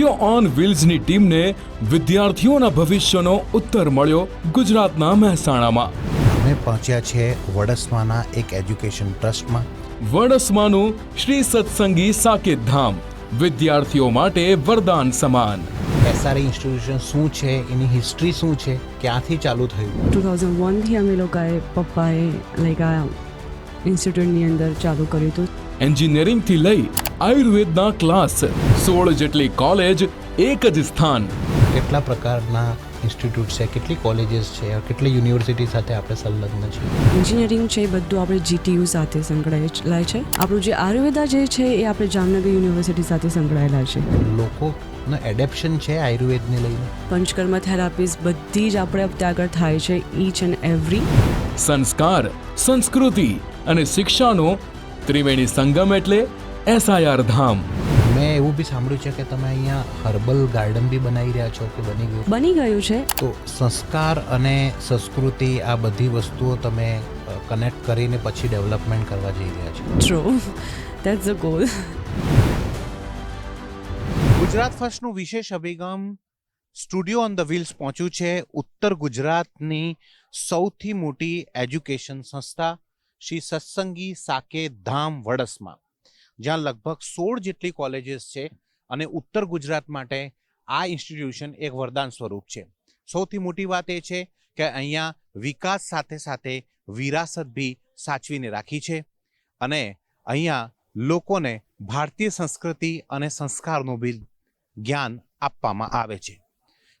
Studio on વ્હીલ્સની ટીમને વિદ્યાર્થીઓના ભવિષ્યનો ઉત્તર મળ્યો ગુજરાતના મહેસાણામાં. અમે પહોંચ્યા છે વડસમાના એક એજ્યુકેશન ટ્રસ્ટમાં. વડસમાનું શ્રી સત્સંગી સાકેત ધામ. વિદ્યાર્થીઓ માટે વરદાન સમાન. એસઆરઈ ઇન્સ્ટિટ્યુશન શું છે? એની હિસ્ટ્રી શું છે? ક્યાંથી ચાલુ થયું? ટુ થાઉઝન્ડ વનથી અમે લોકોએ પપ્પાએ લાઈક આ ઇન્સ્ટિટ્યૂટની અંદર ચાલુ કર્યું હતું. એન્જિનિયરિંગથી લઈ આયુર્વેદના ક્લાસ સોળ જેટલી કોલેજ એક જ સ્થાન. કેટલા પ્રકારના ઇન્સ્ટિટ્યૂટ છે કેટલી કોલેજીસ છે કેટલી યુનિવર્સિટી સાથે આપણે સંલગ્ન છે એન્જિનિયરિંગ છે એ બધું આપણે જીટીયુ સાથે સંકળાયેલા છે. આપણું જે આયુર્વેદા જે છે એ આપણે જામનગર યુનિવર્સિટી સાથે સંકળાયેલા છે. લોકો એડેપ્શન છે આયુર્વેદને લઈને? પંચકર્મ થેરાપીસ બધી જ આપણે આગળ થાય છે ઈચ એન્ડ એવરી સંસ્કાર સંસ્કૃતિ અને શિક્ષાનો ત્રિવેણી સંગમ એટલે એસઆઈઆર ધામ. મેં એવું બી સાંભળ્યું છે કે તમે અહીંયા હર્બલ ગાર્ડન બી બનાવી રહ્યા છો કે બની ગયું? બની ગયું છે. તો સંસ્કાર અને સંસ્કૃતિ આ બધી વસ્તુઓ તમે કનેક્ટ કરીને પછી ડેવલપમેન્ટ કરવા જઈ રહ્યા છો. True that's a goal Gujarat ફર્સ્ટનું વિશેષ અભિગમ સ્ટુડિયો ઓન ધ વ્હીલ્સ પહોંચ્યું છે. ઉત્તર ગુજરાતની સૌથી મોટી એજ્યુકેશન સંસ્થા શ્રી સત્સંગી સાકે ધામ વડસમાં. જ્યાં લગભગ સોળ જેટલી કોલેજીસ છે અને ઉત્તર ગુજરાત માટે આ ઇન્સ્ટિટ્યુશન એક વરદાન સ્વરૂપ છે. સૌથી મોટી વાત એ છે કે અહીંયા વિકાસ સાથે સાથે વિરાસત બી સાચવીને રાખી છે અને અહીંયા લોકોને ભારતીય સંસ્કૃતિ અને સંસ્કારનું બી જ્ઞાન આપવામાં આવે છે.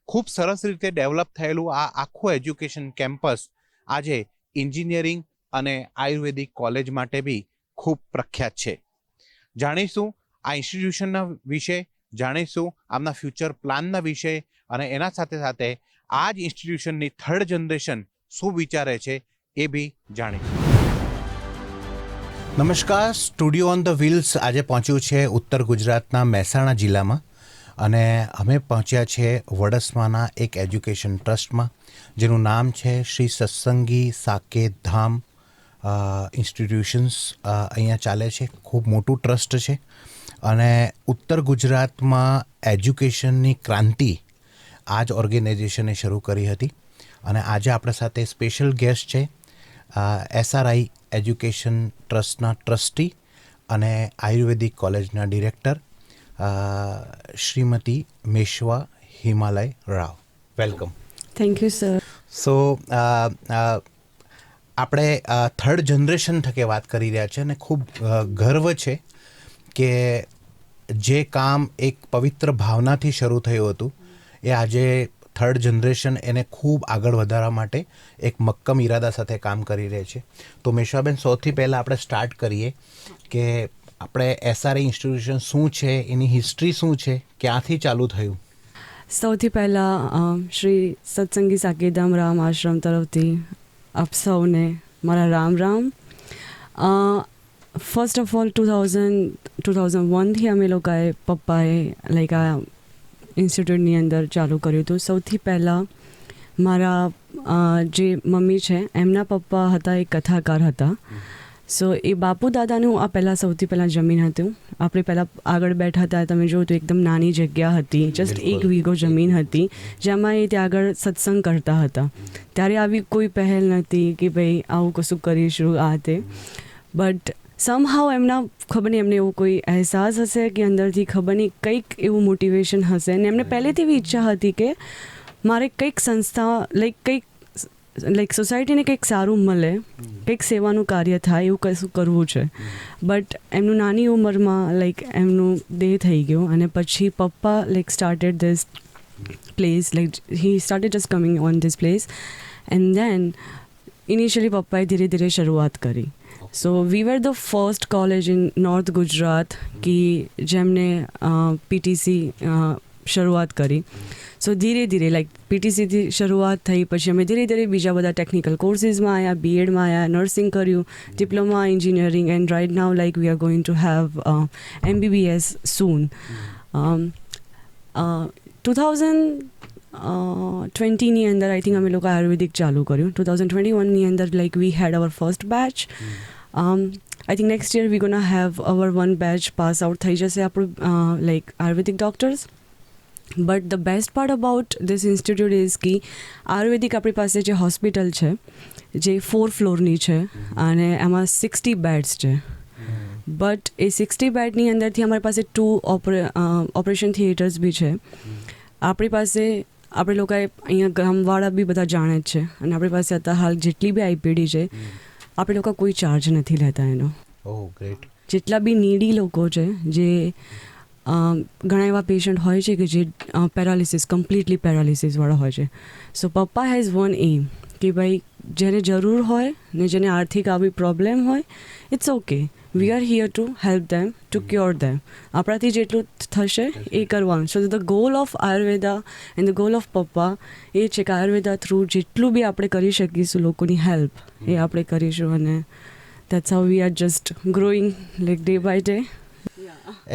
ખૂબ સરસ રીતે ડેવલપ થયેલું આ આખું એજ્યુકેશન કેમ્પસ આજે એન્જિનિયરિંગ અને આયુર્વેદિક કોલેજ માટે બી ખૂબ પ્રખ્યાત છે. જાણીશું આ ઇન્સ્ટિટ્યુશનના વિશે, જાણીશું આમના ફ્યુચર પ્લાનના વિશે અને એના સાથે સાથે આ જ ઇન્સ્ટિટ્યુશનની થર્ડ જનરેશન શું વિચારે છે એ બી જાણીશું. નમસ્કાર સ્ટુડિયો ઓન ધ વ્હીલ્સ આજે પહોંચ્યું છે ઉત્તર ગુજરાતના મહેસાણા જિલ્લામાં અને અમે પહોંચ્યા છે વડસમાના એક એજ્યુકેશન ટ્રસ્ટમાં જેનું નામ છે શ્રી સત્સંગી સાકેત ધામ. ઇન્સ્ટિટ્યુશન્સ અહીંયા ચાલે છે. ખૂબ મોટું ટ્રસ્ટ છે. અને ઉત્તર ગુજરાતમાં એજ્યુકેશનની ક્રાંતિ આ જ ઓર્ગેનાઇઝેશને શરૂ કરી હતી. અને આજે આપણા સાથે સ્પેશિયલ ગેસ્ટ છે એસઆરઆઈ એજ્યુકેશન ટ્રસ્ટના ટ્રસ્ટી અને આયુર્વેદિક કોલેજના director Shrimati Meshwa Himalay Rao welcome thank you sir so આપણે થર્ડ જનરેશન થકે વાત કરી રહ્યા છે અને ખૂબ ગર્વ છે કે જે કામ એક પવિત્ર ભાવનાથી શરૂ થયું હતું, એ આજે થર્ડ જનરેશન એને ખૂબ આગળ વધારવા માટે એક મક્કમ ઈરાદા સાથે કામ કરી રહે છે. તો મેશ્વાબેન, સૌથી પહેલાં આપણે સ્ટાર્ટ કરીએ કે આપણે એસઆરઆઈ ઇન્સ્ટિટ્યુશન શું છે, એની હિસ્ટ્રી શું છે, ક્યાંથી ચાલુ થયું? સૌથી પહેલાં શ્રી સત્સંગી સાકેદામ રામ આશ્રમ તરફથી આપ સૌને મારા Ram Ram first of all two thousand two thousand વનથી અમે લોકોએ પપ્પાએ લાઈક આ ઇન્સ્ટિટ્યૂટની અંદર ચાલુ કર્યું હતું. સૌથી પહેલાં મારા જે મમ્મી છે, એમના પપ્પા હતા, એ કથાકાર હતા. સો એ બાપુ દાદાનું આ પહેલાં સૌથી પહેલાં જમીન હતું. આપણે પહેલાં આગળ બેઠા હતા તમે જોયું તો એકદમ નાની જગ્યા હતી. જસ્ટ એક. વીઘો જમીન હતી જેમાં એ ત્યાં આગળ સત્સંગ કરતા હતા. ત્યારે આવી કોઈ પહેલ નથી કે ભાઈ આવું કશું કરીશું આ તે. બટ સમહાવ એમના ખબર નહીં એમને એવું કોઈ અહેસાસ હશે કે અંદરથી ખબર નહીં કંઈક એવું મોટિવેશન હશે. ને એમને પહેલેથી એવી ઈચ્છા હતી કે મારે કંઈક સંસ્થા લાઈક કંઈક લાઈક સોસાયટીને કંઈક સારું મળે કંઈક સેવાનું કાર્ય થાય એવું કશું કરવું છે. બટ એમનું નાની ઉંમરમાં લાઈક એમનું દેહ થઈ ગયું અને પછી પપ્પા like started this place like he started just coming on this place and then initially પપ્પાએ ધીરે ધીરે શરૂઆત કરી. So we were the first college in north Gujarat કે જેમને પીટીસી શરૂઆત કરી. સો ધીરે ધીરે લાઈક પીટીસીથી શરૂઆત થઈ, પછી અમે ધીરે ધીરે બીજા બધા ટેકનિકલ કોર્સીસમાં આવ્યા બીએડમાં આવ્યા નર્સિંગ કર્યું diploma engineering and right now like we are going to have MBBS soon two thousand ટ્વેન્ટીની અંદર આઈ થિંક અમે લોકો આયુર્વેદિક ચાલુ કર્યું. ટુ થાઉઝન્ડ ટ્વેન્ટી વનની અંદર like we had our first batch I think next year we gonna have our one batch pass out થઈ જશે આપણું like ayurvedic doctors but the best part about this institute is કે આયુર્વેદિક આપણી પાસે જે hospital છે જે ફોર ફ્લોરની છે અને એમાં સિક્સટી બેડ્સ છે. બટ એ સિક્સટી બેડની અંદરથી અમારી પાસે ટુ ઓપરે ઓપરેશન થિયેટર્સ બી છે. આપણી પાસે આપણે લોકોએ અહીંયા ગામવાળા બી બધા જાણે જ છે. અને આપણી પાસે અત્યારે હાલ જેટલી બી આઈપીડી છે આપણે લોકો કોઈ ચાર્જ નથી લેતા એનો. ઓહ ગ્રેટ જેટલા બી નીડી લોકો છે જે ઘણા એવા પેશન્ટ હોય છે કે જે પેરાલિસિસ કમ્પ્લીટલી પેરાલિસિસવાળા હોય છે. સો પપ્પા હેઝ વન એમ કે ભાઈ જેને જરૂર હોય ને જેને આર્થિક આવી પ્રોબ્લેમ હોય it's okay we are here to help them to cure them આપણાથી જેટલું થશે એ કરવાનું. So the goal of ayurveda and the goal of પપ્પા એ છે કે આયુર્વેદા થ્રુ જેટલું બી આપણે કરી શકીશું લોકોની હેલ્પ એ આપણે કરીશું અને that's how we are just growing like day by day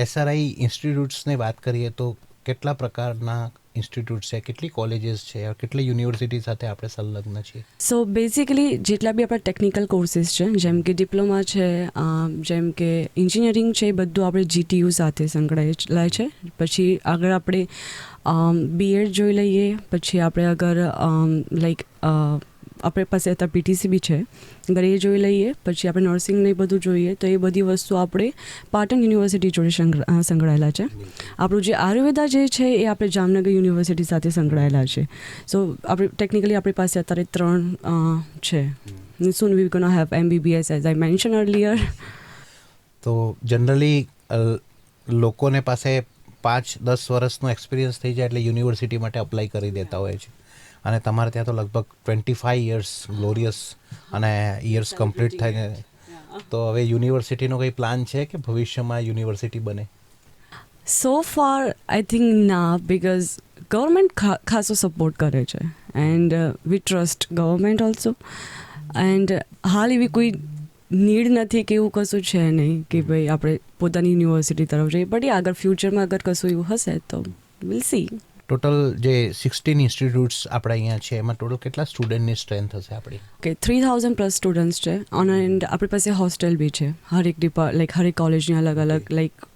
SRI ઇન્સ્ટિટ્યૂટ્સની વાત કરીએ તો કેટલા પ્રકારના ઇન્સ્ટિટ્યૂટ છે, કેટલી કોલેજીસ છે કેટલી યુનિવર્સિટી સાથે આપણે સંલગ્ન છીએ? સો બેઝિકલી જેટલા બી આપણા ટેકનિકલ કોર્સીસ છે, જેમ કે ડિપ્લોમા છે જેમ કે એન્જિનિયરિંગ છે, એ બધું આપણે જીટીયુ સાથે સંકળાયેલા છે. પછી આગળ આપણે બીએડ જોઈ લઈએ, પછી આપણે અગર લાઈક આપણે પાસે અત્યારે પીટીસી બી છે. અગર એ જોઈ લઈએ પછી આપણે નર્સિંગને એ બધું જોઈએ તો એ બધી વસ્તુ આપણે પાટણ યુનિવર્સિટી જોડે સંકળ- સંકળાયેલા છે. આપણું જે આયુર્વેદા જે છે એ આપણે જામનગર યુનિવર્સિટી સાથે સંકળાયેલા છે. સો આપણે ટેકનિકલી આપણી પાસે અત્યારે ત્રણ છે. Soon we gonna have MBBS as I mention earlier તો જનરલી લોકોને પાસે પાંચ દસ વર્ષનો એક્સપિરિયન્સ થઈ જાય એટલે યુનિવર્સિટી માટે અપ્લાય કરી દેતા હોય છે. અને તમારે ત્યાં તો લગભગ ટ્વેન્ટી ફાઈવ યર્સ ગ્લોરિયસ અને યર્સ કમ્પ્લીટ થઈને તો હવે યુનિવર્સિટીનો કંઈ પ્લાન છે કે ભવિષ્યમાં યુનિવર્સિટી બને? સો ફાર આઈ થિંક ના બિકોઝ ગવર્મેન્ટ ખાસો સપોર્ટ કરે છે. And we trust government also and હાલ એવી કોઈ નીડ નથી કે એવું કશું છે નહીં કે ભાઈ આપણે પોતાની યુનિવર્સિટી તરફ જઈએ. બટ આગળ ફ્યુચરમાં અગર કશું એવું હશે તો વિલ સી ટોટલ જે સિક્સટીન ઇન્સ્ટિટ્યૂટ્સ આપણા અહીંયા છે એમાં ટોટલ કેટલા સ્ટુડન્ટની સ્ટ્રેન્થ હશે આપણી? કે થ્રી થાઉઝન્ડ પ્લસ સ્ટુડન્ટ્સ છે. ઓન એન્ડ આપણી પાસે હોસ્ટેલ બી છે. હરેક ડિપાર્ટ લાઈક હરેક કોલેજની અલગ અલગ લાઈક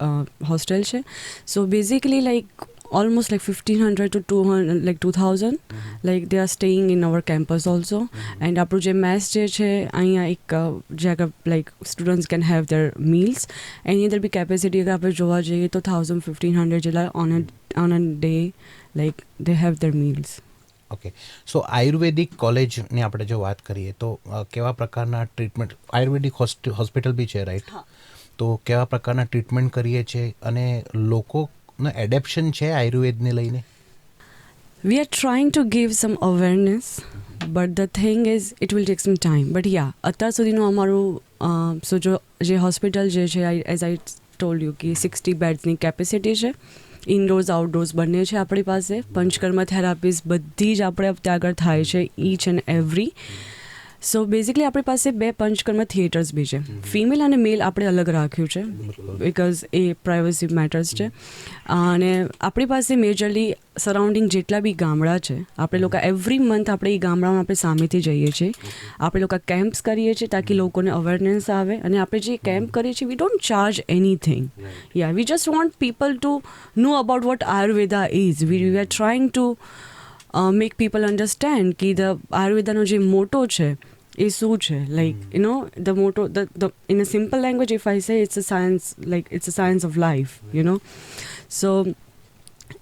હોસ્ટેલ છે. So basically like almost like fifteen hundred two two hundred like two thousand like they are staying in our campus also and આપણું જે મેસ જે છે અહીંયા એક જે આગળ like students can have their meals એની અંદર બી કેપેસિટી અગર આપણે જોવા જઈએ તો થાઉઝન્ડ ફિફ્ટીન હંડ્રેડ જેટલા on a on a day like they have their meals okay so ayurvedic કોલેજની આપણે જો વાત કરીએ તો કેવા પ્રકારના ટ્રીટમેન્ટ આયુર્વેદિક હોસ્પિટલ બી છે રાઈટ તો કેવા પ્રકારના ટ્રીટમેન્ટ કરીએ છીએ અને લોકોને એડેપ્શન છે આયુર્વેદને લઈને? We are trying to give some awareness but the thing is it will take some time but yeah અત્યાર સુધીનું અમારું સો જો જે હોસ્પિટલ જે છે એઝ આઈ ટોલ્ડ યુ કે સિક્સટી બેડ્સની કેપેસિટી છે. ઇન્ડોર્સ આઉટડોર્સ બંને છે આપણી પાસે. પંચકર્મ થેરાપીસ બધી જ આપણે ત્યાં થાય છે each and every so basically આપણી પાસે બે પંચકર્મ થિયેટર્સ બી છે. ફિમેલ અને મેલ આપણે અલગ રાખ્યું છે બિકોઝ એ પ્રાઇવસી મેટર્સ છે. અને આપણી પાસે મેજરલી સરાઉન્ડિંગ જેટલા બી ગામડા છે આપણે લોકો એવરી મંથ આપણે એ ગામડામાં આપણે સામેથી જઈએ છીએ. આપણે લોકો કેમ્પ્સ કરીએ છીએ તાકી લોકોને અવેરનેસ આવે. અને આપણે જે કેમ્પ કરીએ છીએ we don't charge anything yeah we just want people to know about what Ayurveda is we we are trying to make people understand કે ધ આયુર્વેદાનો જે મોટો છે એ શું છે? Like you know the motto the in a simple language if I say it's a science like it's a science of life you know so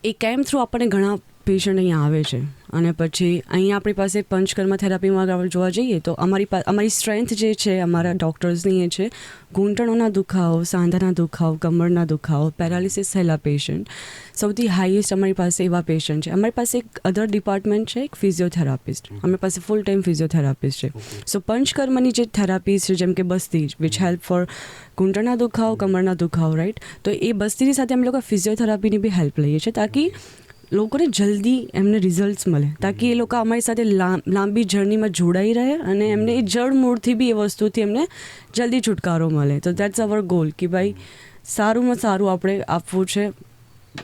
A came through આપણને ઘણા patient અહીંયા આવે છે. અને પછી અહીંયા આપણી પાસે પંચકર્મ થેરાપીમાં આપણે જોવા જઈએ તો અમારી અમારી સ્ટ્રેન્થ જે છે અમારા ડૉક્ટર્સની એ છે ઘૂંટણોના દુખાવો સાંધાના દુખાવો કમરના દુખાવો પેરાલિસિસ થયેલા પેશન્ટ સૌથી હાઈએસ્ટ અમારી પાસે એવા પેશન્ટ છે. અમારી પાસે એક અધર ડિપાર્ટમેન્ટ છે એક ફિઝિયોથેરાપિસ્ટ અમારી પાસે ફૂલ ટાઈમ ફિઝિયોથેરાપિસ્ટ છે સો પંચકર્મની જે થેરાપી છે જેમ કે બસ્તી વિચ હેલ્પ ફોર ઘૂંટણના દુખાવો કમરના દુખાવો રાઈટ તો એ બસ્તીની સાથે અમે લોકો ફિઝિયોથેરાપીની બી હેલ્પ લઈએ છીએ તાકી લોકોને જલ્દી એમને રિઝલ્ટ્સ મળે તાકી એ લોકો અમારી સાથે લાંબી જર્નીમાં જોડાઈ રહે અને એમને એ જળ મૂળથી બી એ વસ્તુથી એમને જલ્દી છુટકારો મળે. તો દેટ્સ અવર ગોલ કે ભાઈ સારુંમાં સારું આપણે આપવું છે.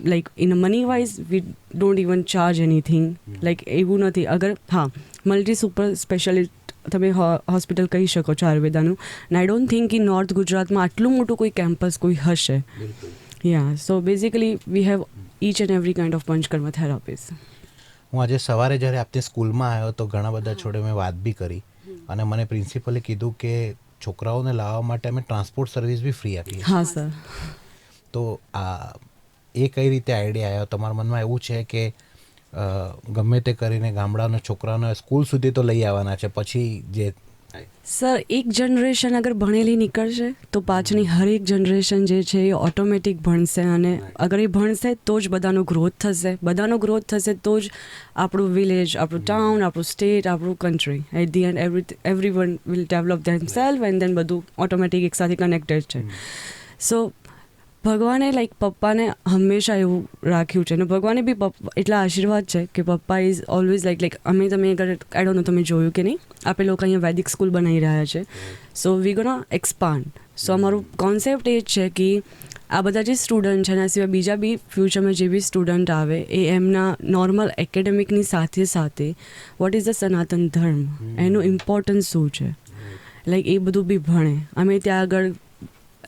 Like in money wise we don't even charge anything like એવું નથી. અગર હા મલ્ટી સુપર સ્પેશિયાલિસ્ટ તમે હોસ્પિટલ કહી શકો છો આયુર્વેદાનું. અને આઈ ડોન્ટ થિંક કે નોર્થ ગુજરાતમાં આટલું મોટું કોઈ કેમ્પસ કોઈ હશે. Yeah so basically we have each and every kind of panchakarma therapies. હું આજે સવારે જ્યારે આપની સ્કૂલમાં આવ્યો તો ઘણા બધા જોડે મેં વાત બી કરી અને મને પ્રિન્સિપલે કીધું કે છોકરાઓને લાવવા માટે અમે ટ્રાન્સપોર્ટ સર્વિસ બી ફ્રી આપીએ હા સર તો આ એ કઈ રીતે આઈડિયા આવ્યો? તમારા મનમાં એવું છે કે ગમે તે કરીને ગામડાના છોકરાઓને સ્કૂલ સુધી તો લઈ આવવાના છે પછી જે સર એક જનરેશન અગર ભણેલી નીકળશે તો પાછળની હરેક જનરેશન જે છે એ ઓટોમેટિક ભણશે અને અગર એ ભણશે તો જ બધાનો ગ્રોથ થશે. બધાનો ગ્રોથ થશે તો જ આપણું વિલેજ આપણું ટાઉન આપણું સ્ટેટ આપણું country at the end every every one will develop them self and then બધું ઓટોમેટિક એકસાથે કનેક્ટેડ છે સો ભગવાને લાઈક પપ્પાને હંમેશા એવું રાખ્યું છે. અને ભગવાને બી પપ્પા એટલા આશીર્વાદ છે કે પપ્પા ઇઝ ઓલવેઝ લાઈક લાઈક અમે તમે આગળ આઈ તમે જોયું કે નહીં? આપણે લોકો અહીંયા વૈદિક સ્કૂલ બનાવી રહ્યા છે. સો વી ગોના એક્સપાન્ડ સો અમારું કોન્સેપ્ટ એ જ છે કે આ બધા જે સ્ટુડન્ટ છે એના સિવાય બીજા બી ફ્યુચરમાં જે બી સ્ટુડન્ટ આવે, એ એમના નોર્મલ એકેડેમિકની સાથે સાથે વોટ ઇઝ ધ સનાતન ધર્મ? એનું ઇમ્પોર્ટન્સ શું છે? લાઈક એ બધું બી ભણે. અમે ત્યાં આગળ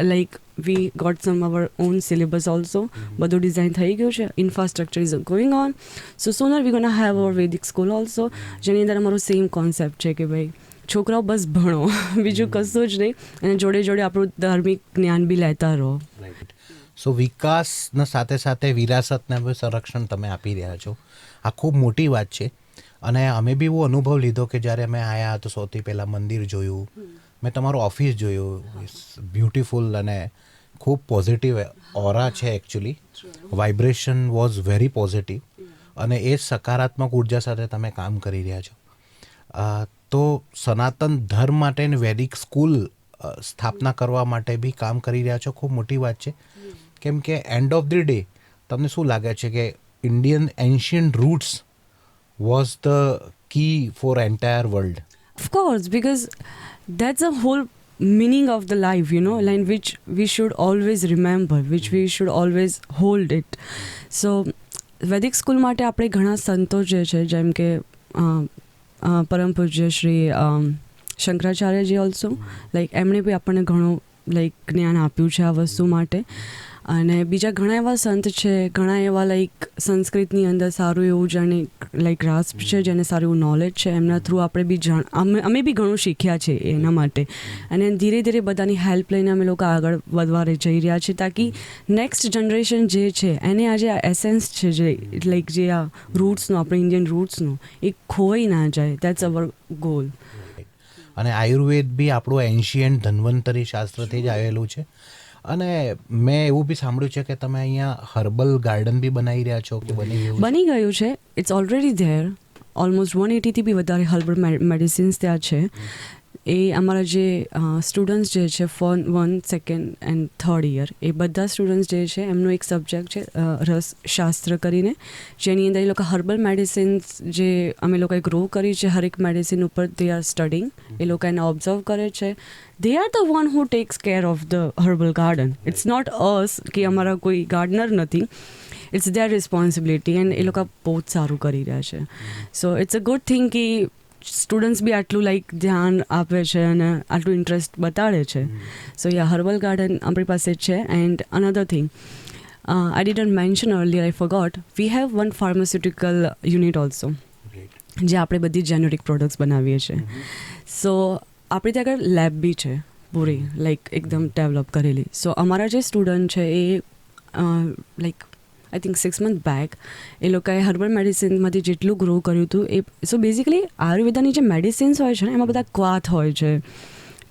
like we got some our own syllabus also બધું ડિઝાઇન થઈ ગયું છે. Infrastructure is going on so sooner we gonna have our Vedic school also જેની અંદર અમારો સેમ કોન્સેપ્ટ છે કે ભાઈ છોકરાઓ બસ ભણો. બીજું કશું જ નહીં. અને જોડે જોડે આપણું ધાર્મિક જ્ઞાન બી લેતા રહો. સો વિકાસના સાથે સાથે વિરાસતને સંરક્ષણ તમે આપી રહ્યા છો. આ ખૂબ મોટી વાત છે. અને અમે બી એવો અનુભવ લીધો કે જ્યારે અમે આવ્યા તો સૌથી પહેલાં મંદિર જોયું. મેં તમારું ઓફિસ જોયું. બ્યુટિફુલ અને ખૂબ પોઝિટિવ ઓરા છે actually vibration was very positive અને એ સકારાત્મક ઊર્જા સાથે તમે કામ કરી રહ્યા છો. તો સનાતન ધર્મ માટે વૈદિક સ્કૂલ સ્થાપના કરવા માટે બી કામ કરી રહ્યા છો. ખૂબ મોટી વાત છે. કેમ કે એન્ડ ઓફ ધી ડે તમને શું લાગે છે કે Indian ancient roots was the key for entire world Of course, because that's the whole meaning of the life, you know, and which we should always remember, which we should always hold it. So, Vaidik school માટે આપણે ઘણા સંતો જે છે જેમ કે પરમ પૂજ્ય શ્રી શંકરાચાર્યજી also like એમણે બી આપણને ઘણું લાઈક જ્ઞાન આપ્યું છે આ વસ્તુ માટે અને બીજા ઘણા એવા સંત છે, ઘણા એવા લાઈક સંસ્કૃતની અંદર સારું એવું જાણે લાઈક રાસ્પ છે, જેને સારું એવું નોલેજ છે, એમના થ્રુ આપણે બી જાણ, અમે અમે બી ઘણું શીખ્યા છે એના માટે. અને ધીરે ધીરે બધાની હેલ્પ લઈને અમે લોકો આગળ વધવા જઈ રહ્યા છીએ તાકી નેક્સ્ટ જનરેશન જે છે, એને આજે આ એસેન્સ છે જે લાઈક જે આ રૂટ્સનું આપણે ઇન્ડિયન રૂટ્સનું એ ખોવાઈ ના જાય. દેટ્સ અવર ગોલ અને આયુર્વેદ બી આપણું એન્શિયન્ટ ધન્વંતરી શાસ્ત્રથી જ આવેલું છે. અને મેં એવું બી સાંભળ્યું છે કે તમે અહીંયા હર્બલ ગાર્ડન બી બનાવી રહ્યા છો કે બની ગયું? બની ગયું છે. It's already there almost one એટીથી બી વધારે હર્બલ મેડિસિન્સ ત્યાં છે. એ અમારા જે સ્ટુડન્ટ્સ જે છે for one second and third year એ બધા સ્ટુડન્ટ્સ જે છે એમનો એક સબ્જેક્ટ છે રસ શાસ્ત્ર કરીને જેની અંદર એ લોકો હર્બલ મેડિસિન્સ જે અમે લોકોએ ગ્રો કરી છે હરેક મેડિસિન ઉપર દે આર સ્ટડિંગ એ લોકો એને ઓબ્ઝર્વ કરે છે. They are the one who takes care of the herbal garden it's not us કે અમારા કોઈ ગાર્ડનર નથી. ઇટ્સ દેર રિસ્પોન્સિબિલિટી એન્ડ એ લોકો બહુ જ સારું કરી રહ્યા છે. So it's a good thing કે સ્ટુડન્ટ્સ બી આટલું લાઈક ધ્યાન આપે છે અને આટલું ઇન્ટરેસ્ટ બતાડે છે. સો યા હર્બલ ગાર્ડન આપણી પાસે છે. And another thing I didn't mention earlier I forgot we have one pharmaceutical unit also જે આપણે બધી જેનેરિક પ્રોડક્ટ્સ બનાવીએ છીએ. સો આપણે ત્યાં આગળ લેબ બી છે પૂરી લાઈક એકદમ ડેવલપ કરેલી. સો અમારા જે સ્ટુડન્ટ છે એ like I think six month back એ લોકોએ હર્બલ મેડિસિનમાંથી જેટલું ગ્રો કર્યું હતું એ સો બેઝિકલી આયુર્વેદાની જે મેડિસિન્સ હોય છે ને એમાં બધા ક્વાથ હોય છે.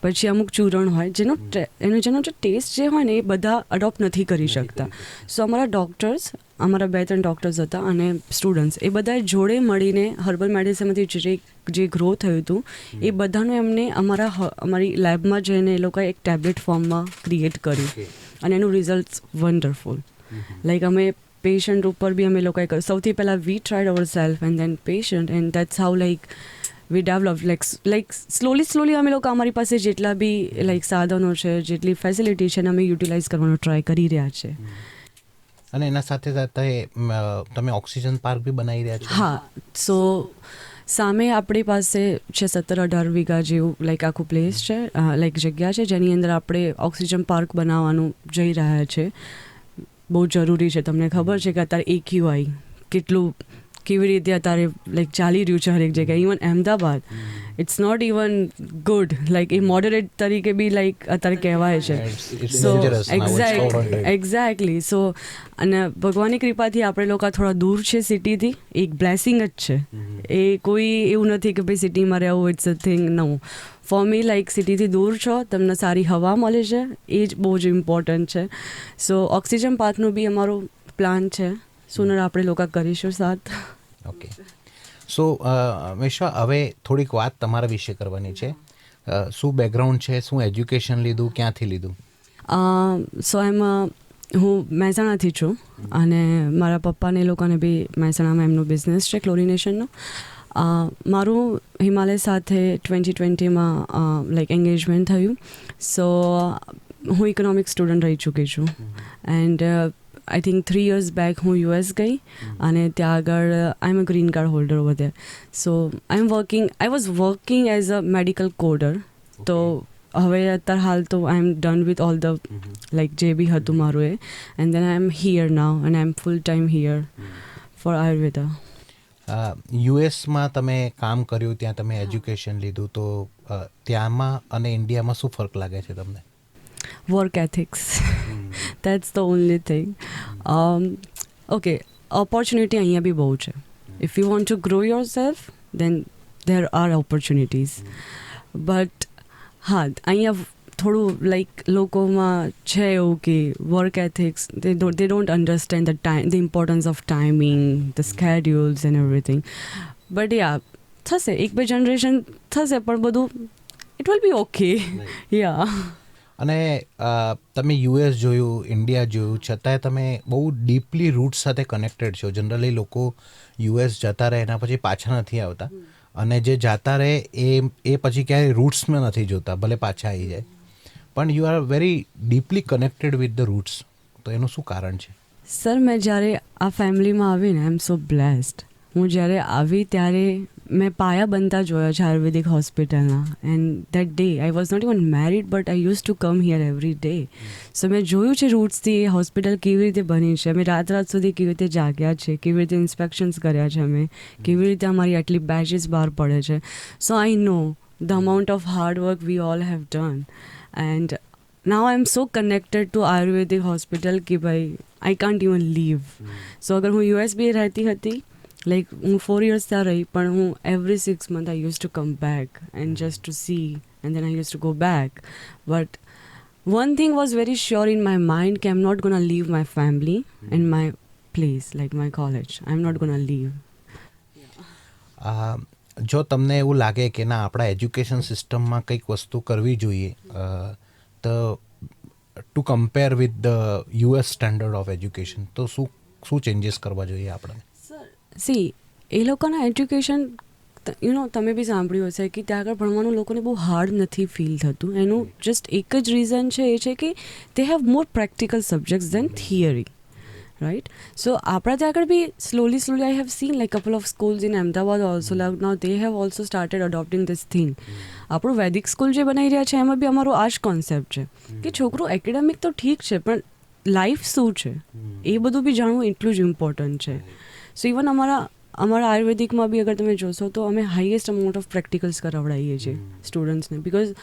પછી અમુક ચૂરણ હોય જેનો એનો જેનો જે ટેસ્ટ જે હોય ને એ બધા અડોપ્ટ નથી કરી શકતા. સો અમારા ડૉક્ટર્સ અમારા બે ત્રણ ડૉક્ટર્સ હતા અને સ્ટુડન્ટ્સ એ બધા જોડે મળીને હર્બલ મેડિસિનમાંથી જે જે ગ્રો થયું હતું એ બધાનું એમને અમારા અમારી લેબમાં જઈને એ લોકોએ એક ટેબ્લેટ ફોર્મમાં ક્રિએટ કર્યું. અને એનું રિઝલ્ટ વન્ડરફુલ લાઈક અમે પેશન્ટ ઉપર બી અમે લોકોએ કર્યું સૌથી પહેલાં we tried our self and then patient and that's how like we develop like like slowly slowly અમે લોકો અમારી પાસે જેટલા બી લાઈક સાધનો છે જેટલી ફેસિલિટી છે અમે યુટિલાઇઝ કરવાનો ટ્રાય કરી રહ્યા છે. અને એના સાથે સાથે તમે ઓક્સિજન પાર્ક બી બનાવી રહ્યા છો? હા. સો સામે આપણી પાસે છે સત્તર અઢાર વીઘા જેવું લાઈક આખું પ્લેસ છે લાઈક જગ્યા છે જેની અંદર આપણે ઓક્સિજન પાર્ક બનાવવાનું જઈ રહ્યા છે. બહુ જરૂરી છે તમને ખબર છે કે અત્યારે એક્યુઆઈ કેટલું કેવી રીતે અત્યારે લાઈક ચાલી રહ્યું છે હરેક જગ્યાએ. Even Ahmedabad it's not even good like A moderate તરીકે બી લાઈક અત્યારે કહેવાય છે. સો એક્ઝેક્ટ એક્ઝેક્ટલી સો અને ભગવાનની કૃપાથી આપણે લોકો થોડા દૂર છે સિટીથી. એક બ્લેસિંગ જ છે. એ કોઈ એવું નથી કે ભાઈ સિટીમાં રહેવું it's a thing no for me like સિટીથી દૂર છો તમને સારી હવા મળે છે એ જ બહુ જ ઇમ્પોર્ટન્ટ છે. સો ઓક્સિજન પાથનો બી અમારો પ્લાન છે. સુનર આપણે લોકો કરીશું સાથ. ઓકે સો હંમેશા હવે થોડીક વાત તમારા વિશે કરવાની છે. શું બેકગ્રાઉન્ડ છે શું એજ્યુકેશન લીધું ક્યાંથી લીધું? સો એમાં હું મહેસાણાથી છું. અને મારા પપ્પાને લોકોને બી મહેસાણામાં એમનો બિઝનેસ છે ક્લોરિનેશનનો મારું હિમાલય સાથે ટ્વેન્ટી ટ્વેન્ટીમાં લાઈક એન્ગેજમેન્ટ થયું. સો હું ઇકોનોમિક સ્ટુડન્ટ રહી ચૂકી છું. And I think three years back હું યુએસ ગઈ અને ત્યાં આગળ I am a green card holder વધે so I am working I was working as a medical coder તો હવે અત્યારે હાલ તો I am done with all the like જે બી હતું મારું એ. And then I am here now and I am full time here for Ayurveda યુએસમાં તમે કામ કર્યું ત્યાં તમે એજ્યુકેશન લીધું તો ત્યાંમાં અને ઇન્ડિયામાં શું ફરક લાગે છે તમને ethics that's the only thing um, okay opportunity અહીંયા બી બહુ છે if you want to grow yourself then there are opportunities but હા અહીંયા થોડું લાઈક લોકોમાં છે એવું કે work ethics they don't they don't understand the time the importance of timing the schedules and everything but yeah થશે. એક બે જનરેશન થશે પણ બધું it will be okay yeah અને તમે યુએસ જોયું ઇન્ડિયા જોયું છતાંય તમે બહુ ડીપલી રૂટ સાથે કનેક્ટેડ છો. જનરલી લોકો યુએસ જતા રહે એના પછી પાછા નથી આવતા. અને જે જાતા રહે એ એ પછી ક્યાંય રૂટ્સમાં નથી જોતા ભલે પાછા આવી જાય. પણ you are very deeply connected with the roots તો એનું શું કારણ છે? સર મેં જ્યારે આ ફેમિલીમાં આવીને આઈ એમ સો બ્લેસ્ડ હું જ્યારે આવી ત્યારે મેં પાયા બનતા જોયા છે આયુર્વેદિક હોસ્પિટલના. And that day I was not even married but I use to come here every day so મેં જોયું છે રૂટ્સથી એ હોસ્પિટલ કેવી રીતે બની છે. અમે રાત રાત સુધી કેવી રીતે જાગ્યા છે, કેવી રીતે ઇન્સ્પેક્શન્સ કર્યા છે અમે, કેવી રીતે અમારી આટલી બેચીસ બહાર પડે છે. So I know the amount of hard work we all have done and now i'm so connected to ayurvedic hospital કે ભાઈ I can't even leave so અગર હું યુએસ બી રહેતી હતી લાઈક હું ફોર યર્સ ત્યાં રહી પણ હું every six month I use to come back and just to see and then I use to go back but one thing was very sure in my mind કે I am not gonna leave my family and my place like my college I am not gonna leave આ, જો તમને એવું લાગે કે ના આપણા education સિસ્ટમમાં કંઈક વસ્તુ કરવી જોઈએ તો to compare with the US standard of education તો શું શું ચેન્જીસ કરવા જોઈએ આપણે સી એ લોકોના એજ્યુકેશન યુ નો તમે બી સાંભળ્યું હશે કે ત્યાં આગળ ભણવાનું લોકોને બહુ હાર્ડ નથી ફીલ થતું. એનું જસ્ટ એક જ રીઝન છે એ છે કે they have more practical subjects than theory right so આપણા ત્યાં આગળ બી slowly slowly I have seen like couple of schools in Ahmedabad also like now they have also started adopting this thing આપણું વૈદિક school જે બનાવી રહ્યા છે એમાં બી અમારો આ જ કોન્સેપ્ટ છે. કે છોકરું એકેડેમિક તો ઠીક છે પણ લાઈફ શું છે? એ બધું બી જાણવું એટલું જ ઇમ્પોર્ટન્ટ છે. સો ઇવન અમારા અમારા આયુર્વેદિકમાં બી અગર તમે જોશો તો અમે હાઈએસ્ટ અમાઉન્ટ ઓફ પ્રેક્ટિકલ્સ કરાવડાવીએ છીએ સ્ટુડન્ટ્સને બિકોઝ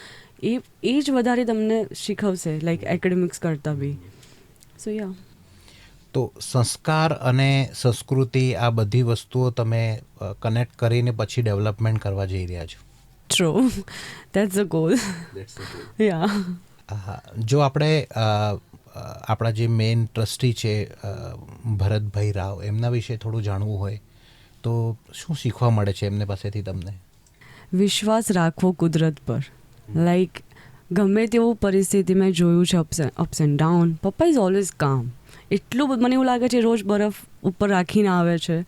એ એ જ વધારે તમને શીખવશે લાઈક એકેડેમિક્સ કરતાં બી. સો યા તો સંસ્કાર અને સંસ્કૃતિ આ બધી વસ્તુઓ તમે કનેક્ટ કરીને પછી ડેવલપમેન્ટ કરવા જઈ રહ્યા છો. True that's a goal yeah હા, જો આપણે આપણા જે મેઇન ટ્રસ્ટી છે ભરતભાઈ રાવ એમના વિશે થોડું જાણવું હોય તો શું શીખવા મળે છે એમને પાસેથી તમને? વિશ્વાસ રાખવો કુદરત પર. લાઈક ગમે તેવું પરિસ્થિતિ મેં જોયું છે અપ્સ એન્ડ ડાઉન પપ્પા ઇઝ ઓલવેઝ કામ એટલું બધું મને એવું લાગે છે રોજ બરફ ઉપર રાખીને આવે છે.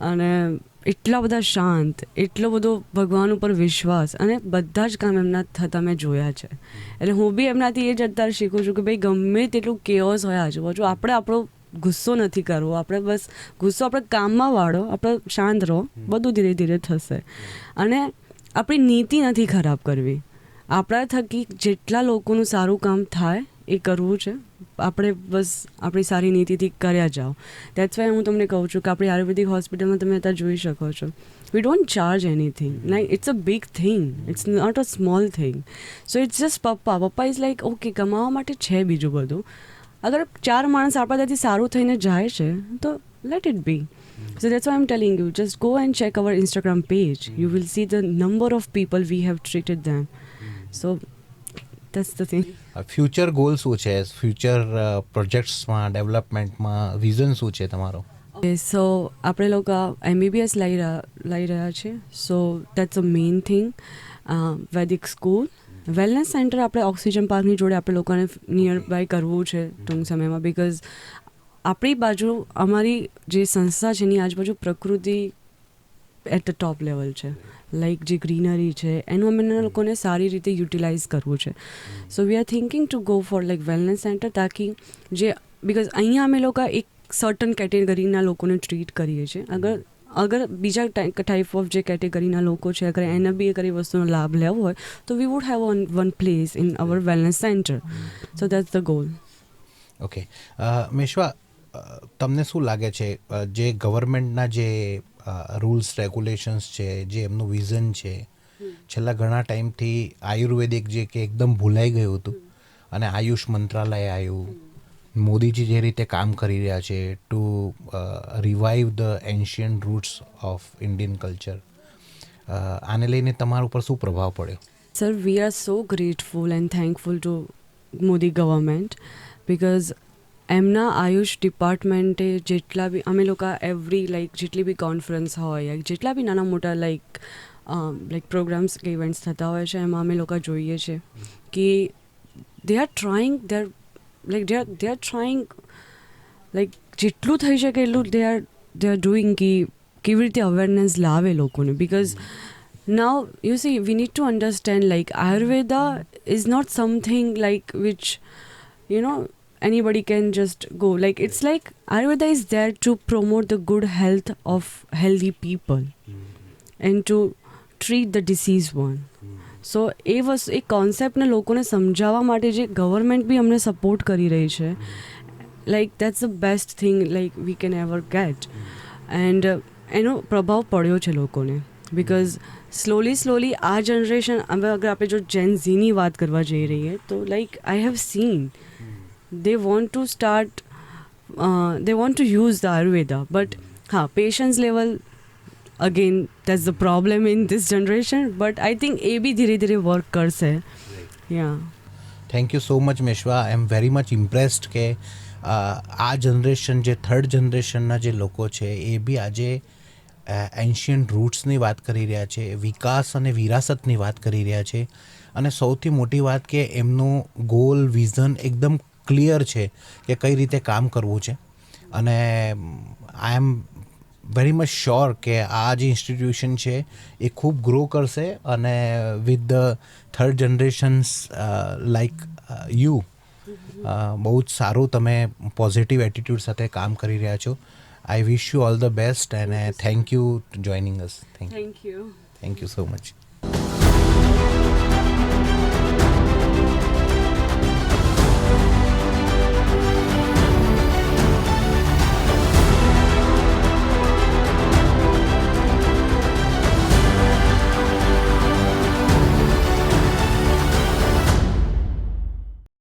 અને એટલા બધા શાંત એટલો બધો ભગવાન ઉપર વિશ્વાસ અને બધા જ કામ એમના થતા મેં જોયા છે. એટલે હું બી એમનાથી એ જ અત્યારે શીખું છું કે ભાઈ ગમે તેટલું કેઓસ હોય આજુબાજુ આપણે આપણો ગુસ્સો નથી કરવો. આપણે બસ ગુસ્સો આપણે કામમાં વાળો આપણે શાંત રહો. બધું ધીરે ધીરે થશે. અને આપણી નીતિ નથી ખરાબ કરવી. આપણા થકી જેટલા લોકોનું સારું કામ થાય એ કરવું છે. આપણે બસ આપણી સારી નીતિથી કર્યા જાઓ. દેટ્સ વાય હું તમને કહું છું કે આપણી આયુર્વેદિક હોસ્પિટલમાં તમે અત્યારે જોઈ શકો છો. We don't charge anything like it's a big thing it's not a small thing so it's just પપ્પા. પપ્પા ઇઝ લાઈક ઓકે કમાવા માટે છે બીજું બધું. અગર ચાર માણસ આપણા ત્યાંથી સારું થઈને જાય છે તો let it be So that's why I'm telling you, just go and check our Instagram page. You will see the number of people we have treated them. So that's the thing future goal શું છે? Future પ્રોજેક્ટ્સમાં ડેવલપમેન્ટમાં vision શું છે તમારો? સો આપણે લોકો MBBS લઈ રહ્યા લઈ રહ્યા છે so that's a main thing વૈદિક સ્કૂલ વેલનેસ સેન્ટર આપણે ઓક્સિજન પાર્કની જોડે આપણે લોકોને નિયર બાય કરવું છે ટૂંક સમયમાં બિકોઝ આપણી બાજુ અમારી જે સંસ્થા છે એની આજુબાજુ પ્રકૃતિ એટ ધ ટોપ લેવલ છે. લાઈક જે ગ્રીનરી છે એનું અમે લોકોને સારી રીતે યુટિલાઇઝ કરવું છે. So we are thinking to go for like wellness center તાકી જે બિકોઝ અહીંયા અમે લોકો એક સર્ટન કેટેગરીના લોકોને ટ્રીટ કરીએ છીએ. અગર અગર બીજા ટાઈપ ઓફ જે કેટેગરીના લોકો છે અગર એને બી અગર એ વસ્તુનો લાભ લેવો હોય તો we would have one one place in our wellness center so that's the goal okay Meshwa તમને શું લાગે છે? જે ગવર્મેન્ટના જે રૂલ્સ રેગ્યુલેશન્સ છે જે એમનું વિઝન છે. છેલ્લા ઘણા ટાઈમથી આયુર્વેદિક જે કે એકદમ ભૂલાઈ ગયું હતું. અને આયુષ મંત્રાલય આવ્યું. મોદીજી જે રીતે કામ કરી રહ્યા છે to revive the ancient roots of Indian culture આને લઈને તમારા ઉપર શું પ્રભાવ પડ્યો? Sir we are so grateful and thankful to Modi government because એમના આયુષ ડિપાર્ટમેન્ટે જેટલા બી, અમે લોકો એવરી લાઈક જેટલી બી કોન્ફરન્સ હોય જેટલા બી નાના મોટા લાઈક લાઈક પ્રોગ્રામ્સ કે ઇવેન્ટ્સ થતા હોય છે, એમાં અમે લોકો જોઈએ છે કે they are trying they are like they are they are trying like જેટલું થઈ શકે એટલું they are they are doing કે કેવી રીતે અવેરનેસ લાવે લોકોને. Because now you see we need to understand like Ayurveda is not something like which you know anybody can just go. Like it's like ayurveda is there to promote the good health of healthy people and to treat the diseased one. સો એ વસ્તુ એ કોન્સેપ્ટને લોકોને સમજાવવા માટે જે government બી અમને support કરી રહી છે like that's the best thing like we can ever get and એનો પ્રભાવ પડ્યો છે લોકોને બિકોઝ સ્લોલી સ્લોલી આ જનરેશન હવે અગર આપણે જો જેન ઝીની વાત કરવા જઈ રહીએ તો like I have seen they want to start they want to use the Ayurveda but હા patience level again that's the problem in this generation but I think એ બી ધીરે ધીરે વર્ક કરશે yeah thank you so much Meshwa I am very much impressed કે આ generation જે third જનરેશનના જે લોકો છે એ બી આજે એન્શિયન્ટ રૂટ્સની વાત કરી રહ્યા છે વિકાસ અને વિરાસતની વાત કરી રહ્યા છે અને સૌથી મોટી વાત કે એમનું ગોલ વિઝન એકદમ ક્લિયર છે કે કઈ રીતે કામ કરવું છે. અને I am very much sure કે આ જે ઇન્સ્ટિટ્યુશન છે એ ખૂબ ગ્રો કરશે અને with the third generations like you બહુ જ સારું તમે પોઝિટિવ એટીટ્યૂડ સાથે કામ કરી રહ્યા છો. I wish you all the best and thank you joining us thank thank you thank you so much